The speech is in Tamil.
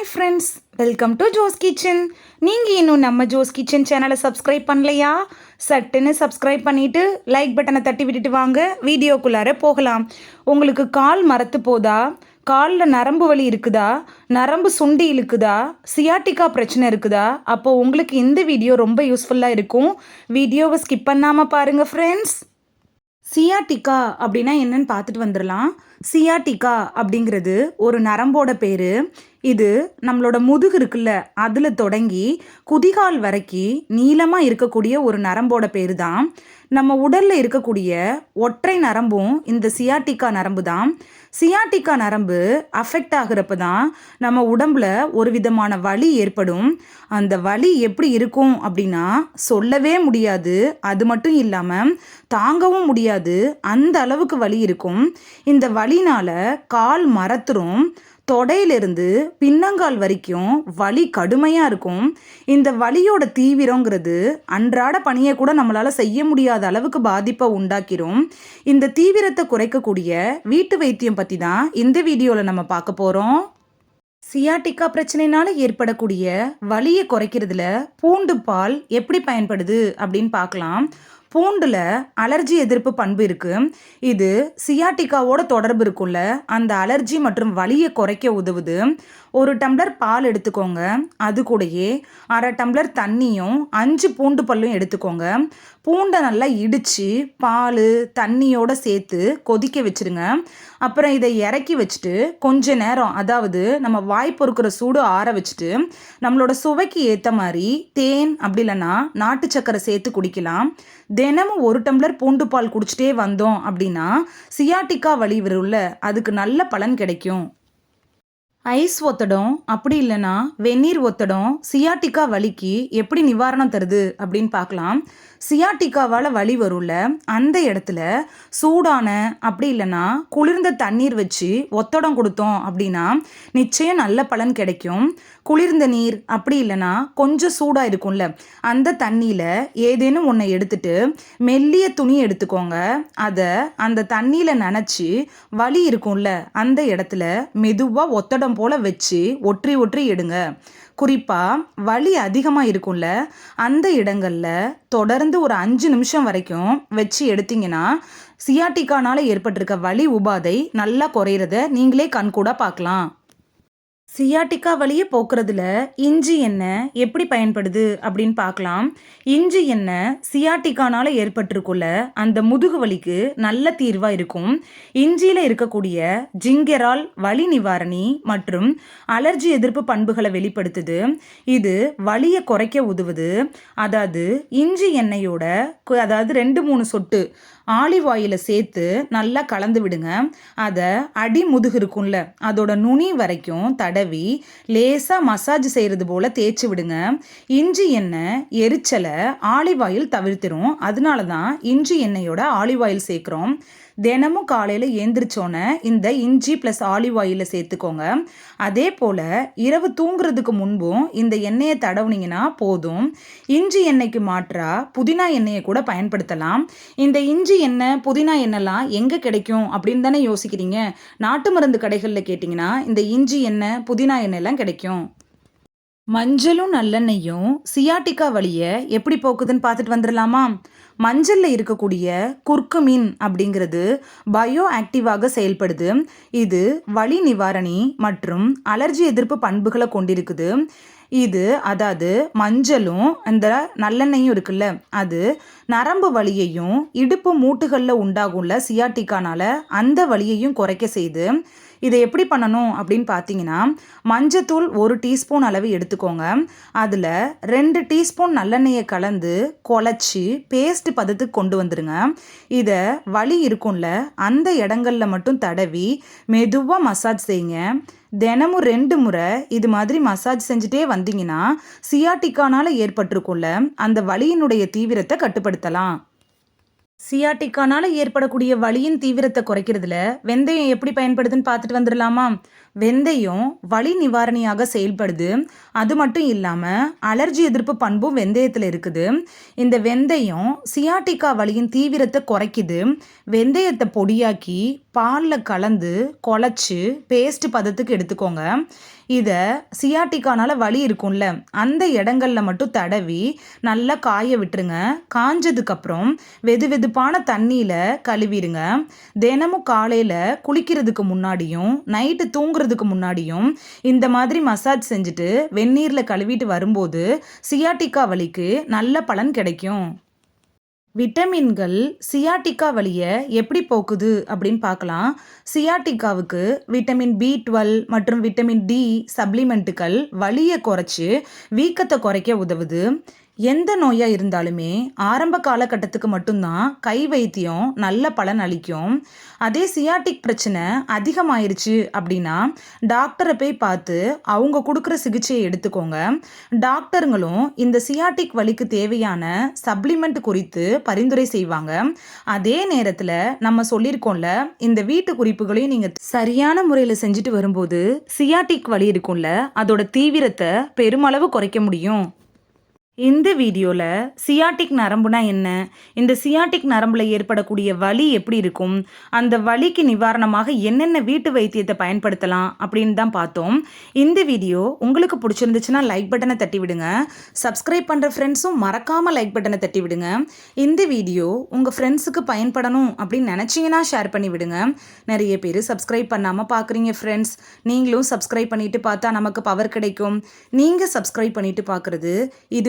Hi friends welcome to Jo's kitchen நீங்கள் இன்னும் நம்ம ஜோஸ் கிச்சன் சேனலை சப்ஸ்கிரைப் பண்ணலையா? சட்டுன்னு சப்ஸ்கிரைப் பண்ணிவிட்டு லைக் பட்டனை தட்டி விட்டுட்டு வாங்க. வீடியோக்குள்ளார போகலாம். உங்களுக்கு கால் மரத்து போதா? காலில் நரம்பு வலி இருக்குதா? நரம்பு சுண்டி இழுக்குதா? சியாட்டிக்கா பிரச்சனை இருக்குதா? அப்போ உங்களுக்கு இந்த வீடியோ ரொம்ப யூஸ்ஃபுல்லாக இருக்கும். வீடியோவை ஸ்கிப் பண்ணாமல் பாருங்கள் ஃப்ரெண்ட்ஸ் சியாட்டிக்கா அப்படின்னா என்னன்னு பார்த்துட்டு வந்துடலாம். சியாட்டிக்கா அப்படிங்கிறது ஒரு நரம்போட பேர். இது நம்மளோட முதுகு இருக்குல்ல அதில் தொடங்கி குதிகால் வரைக்கும் நீளமாக இருக்கக்கூடிய ஒரு நரம்போட பேர் தான் நம்ம உடலில் இருக்கக்கூடிய ஒற்றை நரம்பும் இந்த சியாட்டிக்கா நரம்பு தான் சியாட்டிக்கா நரம்பு அஃபெக்ட் ஆகிறப்ப தான் நம்ம உடம்புல ஒரு விதமான வலி ஏற்படும். அந்த வலி எப்படி இருக்கும் அப்படின்னா சொல்லவே முடியாது. அது மட்டும் இல்லாமல் தாங்கவும் முடியாது. அந்த அளவுக்கு வலி இருக்கும். இந்த வலினால் கால் மரத்துரும் தொடையிலிருந்து பின்னங்கால் வரைக்கும் வலி கடுமையாக இருக்கும். இந்த வலியோட தீவிரங்கிறது அன்றாட பணியை கூட நம்மளால் செய்ய முடியாத அளவுக்கு பாதிப்பை உண்டாக்கிரும். இந்த தீவிரத்தை குறைக்கக்கூடிய வீட்டு வைத்தியம் பற்றி தான் இந்த வீடியோவில் நம்ம பார்க்க போகிறோம் சியாட்டிக்கா பிரச்சனைனால ஏற்படக்கூடிய வலியை குறைக்கிறதுல பூண்டு பால் எப்படி பயன்படுது அப்படின்னு பார்க்கலாம். பூண்டில் அலர்ஜி எதிர்ப்பு பண்பு இருக்கு. இது சியாட்டிக்காவோட தொடர்பு இருக்கும்ல. அந்த அலர்ஜி மற்றும் வலியை குறைக்க உதவுது. ஒரு டம்ளர் பால் எடுத்துக்கோங்க. அது கூடயே அரை டம்ளர் தண்ணியும் அஞ்சு பூண்டு பல்லும் எடுத்துக்கோங்க. பூண்டை நல்லா இடித்து பால் தண்ணியோட சேர்த்து கொதிக்க வச்சுருங்க. அப்புறம் இதை இறக்கி வச்சுட்டு கொஞ்ச நேரம் அதாவது நம்ம வாய் பொறுக்கிற சூடு ஆற வச்சுட்டு நம்மளோட சுவைக்கு ஏற்ற மாதிரி தேன் அப்படி இல்லைன்னா நாட்டு சக்கரை சேர்த்து குடிக்கலாம். தினமும் ஒரு டம்ளர் பூண்டு பால் குடிச்சிட்டே வந்தோம் அப்படின்னா சியாட்டிக்கா வலி வரும்ல அதுக்கு நல்ல பலன் கிடைக்கும். ஐஸ் ஒத்தடம் அப்படி இல்லைன்னா வெந்நீர் ஒத்தடம் சியாட்டிக்கா வலிக்கு எப்படி நிவாரணம் தருது அப்படின்னு பார்க்கலாம். சியாட்டிக்காவால் வலி வரும்ல அந்த இடத்துல சூடான அப்படி இல்லைன்னா குளிர்ந்த தண்ணீர் வச்சு ஒத்தடம் கொடுத்தோம் அப்படின்னா நிச்சயம் நல்ல பலன் கிடைக்கும். குளிர்ந்த நீர் அப்படி இல்லைன்னா கொஞ்சம் சூடாக இருக்கும்ல அந்த தண்ணியில் ஏதேனும் ஒன்றை எடுத்துட்டு மெல்லிய துணி எடுத்துக்கோங்க. அதை அந்த தண்ணியில் நனைச்சி வலி இருக்கும்ல அந்த இடத்துல மெதுவாக ஒத்தடம் போல் வச்சு ஒற்றி ஒற்றி எடுங்க குறிப்பாக வலி அதிகமாக இருக்கும்ல அந்த இடங்களில் தொடர்ந்து ஒரு அஞ்சு நிமிஷம் வரைக்கும் வச்சு எடுத்தீங்கன்னா சியாட்டிக்கானால் ஏற்பட்டிருக்க வலி உபாதை நல்லா குறையிறத நீங்களே கண்கூட பார்க்கலாம். சியாட்டிக்கா வழியை போக்குறதுல இஞ்சி எண்ணெய் எப்படி பயன்படுது அப்படின்னு பார்க்கலாம். இஞ்சி எண்ணெய் சியாட்டிக்கானால ஏற்பட்டிருக்குள்ள அந்த முதுகு வலிக்கு நல்ல தீர்வாக இருக்கும். இஞ்சியில் இருக்கக்கூடிய ஜிங்கெரால் வலி நிவாரணி மற்றும் அலர்ஜி எதிர்ப்பு பண்புகளை வெளிப்படுத்துது. இது வலியை குறைக்க உதவுது. அதாவது இஞ்சி எண்ணெயோட அதாவது ரெண்டு மூணு சொட்டு ஆலிவ் ஆயிலை சேர்த்து நல்லா கலந்து விடுங்க. அதை அடி முதுகு இருக்கும்ல அதோட நுனி வரைக்கும் தடவி லேசாக மசாஜ் செய்கிறது போல் தேய்ச்சி விடுங்க. இஞ்சி எண்ணெய் எரிச்சலை ஆலிவ் ஆயில் தவிர்த்திரும். அதனால தான் இஞ்சி எண்ணெயோட ஆலிவ் ஆயில் சேர்க்குறோம். தினமும் காலையில் ஏந்திரிச்சோன்னே இந்த இஞ்சி ப்ளஸ் ஆலிவ் ஆயிலில் சேர்த்துக்கோங்க. அதே போல் இரவு தூங்குறதுக்கு முன்பும் இந்த எண்ணெயை தடவுனீங்கன்னா போதும். இஞ்சி எண்ணெய்க்கு மாற்றா புதினா எண்ணெயை கூட பயன்படுத்தலாம். இந்த இஞ்சி எண்ணெய் புதினா எண்ணெய்லாம் எங்கே கிடைக்கும் அப்படின்னு தானே யோசிக்கிறீங்க? நாட்டு மருந்து கடைகளில் கேட்டிங்கன்னா இந்த இஞ்சி எண்ணெய் புதினா எண்ணெய்லாம் கிடைக்கும். மஞ்சளும் நல்லெண்ணெயும் சியாட்டிக்கா வழியை எப்படி போக்குதுன்னு பார்த்துட்டு வந்துடலாமா மஞ்சளில் இருக்கக்கூடிய குர்க்குமின் அப்படிங்கிறது பயோ ஆக்டிவாக செயல்படுது. இது வலி நிவாரணி மற்றும் அலர்ஜி எதிர்ப்பு பண்புகளை கொண்டிருக்குது. இது அதாவது மஞ்சளும் அந்த நல்லெண்ணெயும் இருக்குல்ல அது நரம்பு வலியையும் இடுப்பு மூட்டுகளில் உண்டாகும்ல சியாட்டிக்கானால அந்த வலியையும் குறைக்க செய்து இதை எப்படி பண்ணணும் அப்படின்னு பார்த்தீங்கன்னா மஞ்சத்தூள் ஒரு டீஸ்பூன் அளவு எடுத்துக்கோங்க. அதில் ரெண்டு டீஸ்பூன் நல்லெண்ணெயை கலந்து குழச்சி பேஸ்ட் பதத்துக்கு கொண்டு வந்துடுங்க இதை வலி இருக்கும்ல அந்த இடங்களில் மட்டும் தடவி மெதுவாக மசாஜ் செய்யுங்க. தினமும் ரெண்டு முறை இது மாதிரி மசாஜ் செஞ்சுட்டே வந்தீங்கன்னா சியாட்டிக்கானால ஏற்பட்டிருக்கும்ல அந்த வலியினுடைய தீவிரத்தை கட்டுப்படுத்தலாம். சியாட்டிக்கானால ஏற்படக்கூடிய வலியின் தீவிரத்தை குறைக்கிறதுல வெந்தயம் எப்படி பயன்படுதுன்னு பார்த்துட்டு வந்துடலாமா? வெந்தயம் வலி நிவாரணியாக செயல்படுது. அது மட்டும் இல்லாமல் அலர்ஜி எதிர்ப்பு பண்பும் வெந்தயத்தில் இருக்குது. இந்த வெந்தயம் சியாட்டிக்கா வலியின் தீவிரத்தை குறைக்குது. வெந்தயத்தை பொடியாக்கி பாலில் கலந்து குழச்சி பேஸ்ட் பதத்துக்கு எடுத்துக்கோங்க. இதை சியாட்டிக்கானால வலி இருக்கும்ல அந்த இடங்களில் மட்டும் தடவி நல்லா காய விட்டுருங்க. காஞ்சதுக்கப்புறம் வெது வெதுப்பான தண்ணியில் கழுவிடுங்க. தினமும் காலையில் குளிக்கிறதுக்கு முன்னாடியும் நைட்டு தூங்குறதுக்கு முன்னாடியும் இந்த மாதிரி மசாஜ் செஞ்சுட்டு வெந்நீரில் கழுவிட்டு வரும்போது சியாட்டிக்கா வலிக்கு நல்ல பலன் கிடைக்கும். விட்டமின்கள் சியாட்டிக்கா வலியை எப்படி போக்குது அப்படின்னு பார்க்கலாம். சியாட்டிக்காவுக்கு விட்டமின் பி டுவெல் மற்றும் விட்டமின் டி சப்ளிமெண்ட்டுகள் வலியை குறைச்சி வீக்கத்தை குறைக்க உதவுது. எந்த நோயாக இருந்தாலுமே ஆரம்ப காலகட்டத்துக்கு மட்டும்தான் கை வைத்தியம் நல்ல பலன் அளிக்கும். அதே சியாட்டிக் பிரச்சனை அதிகமாயிருச்சு அப்படின்னா டாக்டரை போய் பார்த்து அவங்க கொடுக்குற சிகிச்சையை எடுத்துக்கோங்க. டாக்டருங்களும் இந்த சியாட்டிக் வலிக்கு தேவையான சப்ளிமெண்ட் குறித்து பரிந்துரை செய்வாங்க. அதே நேரத்தில் நம்ம சொல்லியிருக்கோம்ல இந்த வீட்டு குறிப்புகளையும் நீங்கள் சரியான முறையில் செஞ்சுட்டு வரும்போது சியாட்டிக் வலி இருக்கும்ல அதோட தீவிரத்தை பெருமளவு குறைக்க முடியும். இந்த வீடியோவில் சியாட்டிக் நரம்புனா என்ன? இந்த சியாட்டிக் நரம்பில் ஏற்படக்கூடிய வலி எப்படி இருக்கும்? அந்த வலிக்கு நிவாரணமாக என்னென்ன வீட்டு வைத்தியத்தை பயன்படுத்தலாம் அப்படின்னு தான் பார்த்தோம். இந்த வீடியோ உங்களுக்கு பிடிச்சிருந்துச்சுன்னா லைக் பட்டனை தட்டி விடுங்க. சப்ஸ்கிரைப் பண்ணுற ஃப்ரெண்ட்ஸும் மறக்காமல் லைக் பட்டனை தட்டி விடுங்க. இந்த வீடியோ உங்கள் ஃப்ரெண்ட்ஸுக்கு பயன்படணும் அப்படின்னு நினச்சிங்கன்னா ஷேர் பண்ணி விடுங்க. நிறைய பேர் சப்ஸ்கிரைப் பண்ணாமல் பார்க்குறீங்க ஃப்ரெண்ட்ஸ் நீங்களும் சப்ஸ்கிரைப் பண்ணிவிட்டு பார்த்தா நமக்கு பவர் கிடைக்கும். நீங்கள் சப்ஸ்கிரைப் பண்ணிவிட்டு பார்க்குறது இது